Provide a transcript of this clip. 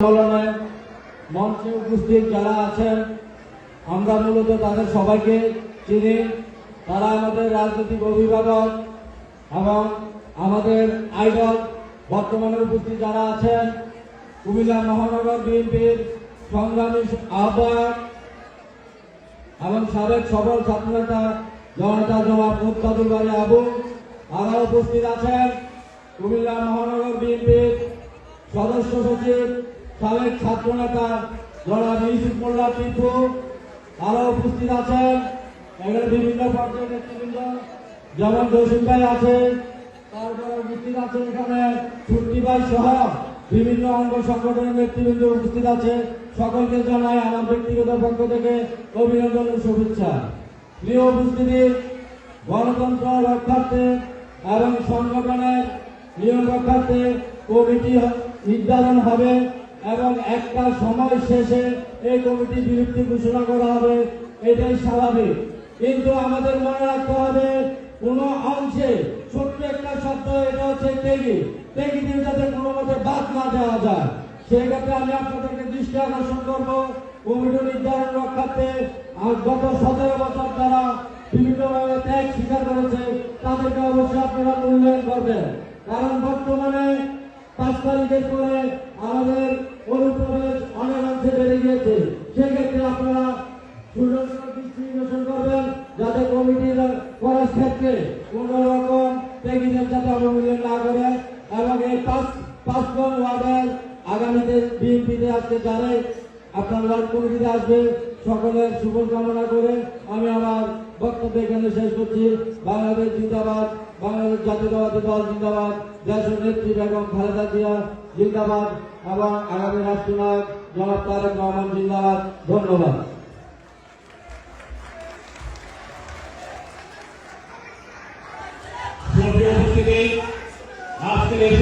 আন্দোলনে মঞ্চে উপস্থিত যারা আছেন, আমরা মূলত তাদের সবাইকে চিনি। তারা আমাদের রাজনৈতিক অভিভাবক এবং আমাদের আইডল। বর্তমানে উপস্থিত যারা আছেন, কুমিল্লা মহানগর বিএনপির সংগ্রামী আহ্বায়ক এবং সাবেক সফল ছাত্রনেতা জনতা জবাব মুক্তাদুল বাড়ি আবু। আরও উপস্থিত আছেন কুমিল্লা মহানগর বিএনপির সদস্য সচিব সাবেক ছাত্রনেতা জনাব ইউসুফ মোল্লা টিপু, আরও উপস্থিত আছেন। এখানে বিভিন্ন পর্যায়ের নেতৃবৃন্দ, যেমন জসিম ভাই আছে তারপরে উপস্থিত আছে এখানে ছুটি ভাই সহ বিভিন্ন অঙ্গ সংগঠনের নেতৃবৃন্দ উপস্থিত আছে। সকলকে জানাই আমার ব্যক্তিগত পক্ষ থেকে অভিনন্দন ও শুভেচ্ছা। প্রিয় উপস্থিতি, গণতন্ত্র রক্ষার্থে এবং সংগঠনের নিয়ম রক্ষার্থে কমিটি নির্ধারণ হবে। এবং একটা সময় শেষে এই কমিটি বিলুপ্তি ঘোষণা করা হবে, এটাই স্বাভাবিক। কিন্তু আমাদের মনে রাখতে হবে, কোন অংশে ছোট্ট একটা শব্দ এটা হচ্ছে টেগি। টেগি দিয়ে যাতে কোনো মতে বাদ না দেওয়া যায়। সেই ক্ষেত্রে আমি আপনাদেরকে দৃষ্টি আকর্ষণ করব, কমিটি নির্ধারণ রক্ষার্থে গত সতেরো বছর তারা বিভিন্নভাবে ত্যাগ স্বীকার করেছে, তাদেরকে অবশ্যই আপনারা মূল্যায়ন করবেন কারণ বর্তমানে পাঁচ তারিখের পরে আমাদের অনুপ্রবেশ অনেক অংশে বেড়ে গিয়েছে। সেক্ষেত্রে আপনারা সুন্দর করবেন, যাতে কমিটির করার ক্ষেত্রে কোন রকম ত্যাগীদের যাতে অবমূল্যন না করে এবং এই পাঁচ পাঁচ ওয়ার্ডের আগামীতে বিএনপিতে আজকে যারাই আপনার কমিটিতে আসবে, সকলের শুভ কামনা করে আমি আমার বক্তব্য এখানে শেষ করছি। বাংলাদেশ জিন্দাবাদ, বাংলাদেশ জাতীয়তাবাদী দল জিন্দাবাদ, দেশের নেত্রী বেগম খালেদা জিয়া জিন্দাবাদ এবং আগামী রাষ্ট্রনায়ক জনাব তারেক রহমান জিন্দাবাদ। ধন্যবাদ। আজকের এই